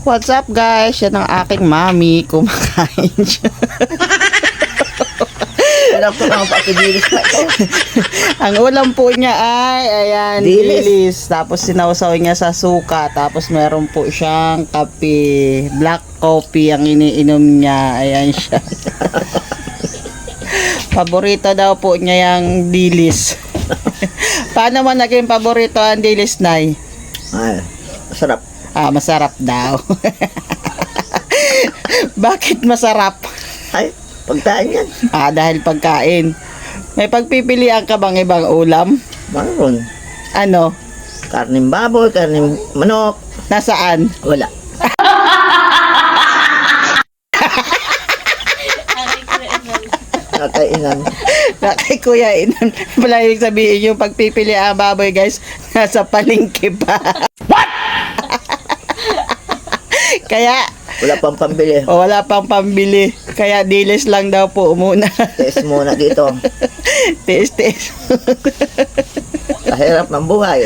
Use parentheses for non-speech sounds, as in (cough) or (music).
What's up guys? Yan ang aking mami. Kumakain siya. Wala po ang pakibilis (laughs) na ito. ang ulam po niya ay, ayan, Dilis. dilis. Tapos sinawsaw niya sa suka. Tapos meron po siyang kape. Black coffee ang iniinom niya. Ayan siya. (laughs) paborito daw po niya yung dilis. (laughs) Paano man naging paborito ang dilis, Nay? Ay, masarap. Ah, masarap daw. (laughs) Bakit masarap? Ay, pagkain yan. Ah, dahil pagkain. May pagpipilian ka bang ibang ulam? Mayroon. Ano? Karning baboy, karning manok. Nasaan? Wala. Nakainan. Na kay Kuya Inan. Wala yung sabihin yung pagpipili ang baboy guys, (laughs) nasa palengke pa. Kaya, Wala pang pambili. o (laughs) wala pang pambili. Kaya dilis lang daw po muna. Tiis muna dito. (laughs) tiis, tiis. Kahirap ng buhay.